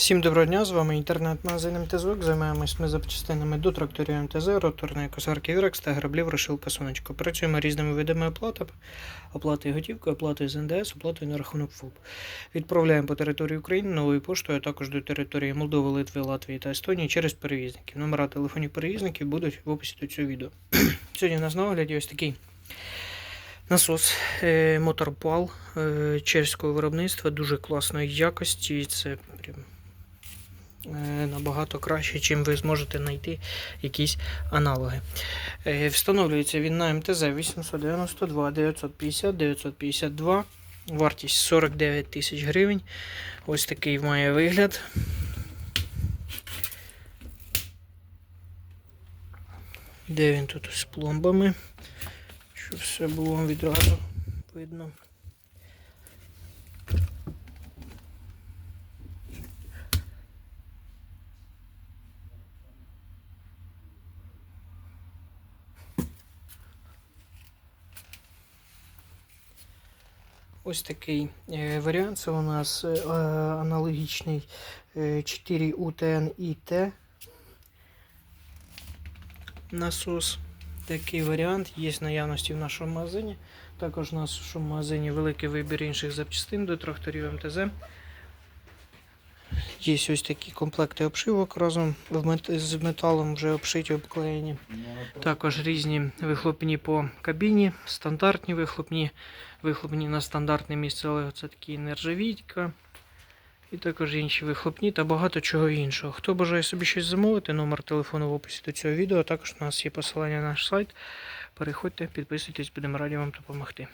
Всім доброго дня, з вами інтернет-магазин МТЗОК. Займаємось ми запчастинами до тракторів МТЗ, роторної косарки Вірекс та граблів Рошилка Сонечко. Працюємо різними видами оплати, оплатою готівкою, оплатою з НДС, оплатою на рахунок ФОП. Відправляємо по території України новою поштою, а також до території Молдови, Литви, Латвії та Естонії через перевізників. Номера телефонів перевізників будуть в описі до цього відео. Сьогодні у нас на огляді ось такий насос е, моторпал е, чеського виробництва, дуже класної якості. Це прям набагато краще, чим ви зможете знайти якісь аналоги. Е, Встановлюється він на МТЗ 892 950 952. Вартість 49 тисяч гривень. Ось такий має вигляд. Де він тут з пломбами? Щоб все було відразу видно. Ось такий е, варіант. Це у нас е, аналогічний е, 4 UTN IT насос. Такий варіант є в наявності в нашому магазині. Також в нашому магазині великий вибір інших запчастин до тракторів МТЗ. Є ось такі комплекти обшивок разом з металом вже обшиті, обклеєні. Також різні вихлопні по кабіні, стандартні вихлопні, вихлопні на стандартне місце, але це такі нержавійка. І також інші вихлопні та багато чого іншого. Хто бажає собі щось замовити, номер телефону в описі до цього відео. Також у нас є посилання на наш сайт. Переходьте, підписуйтесь, будемо раді вам допомогти.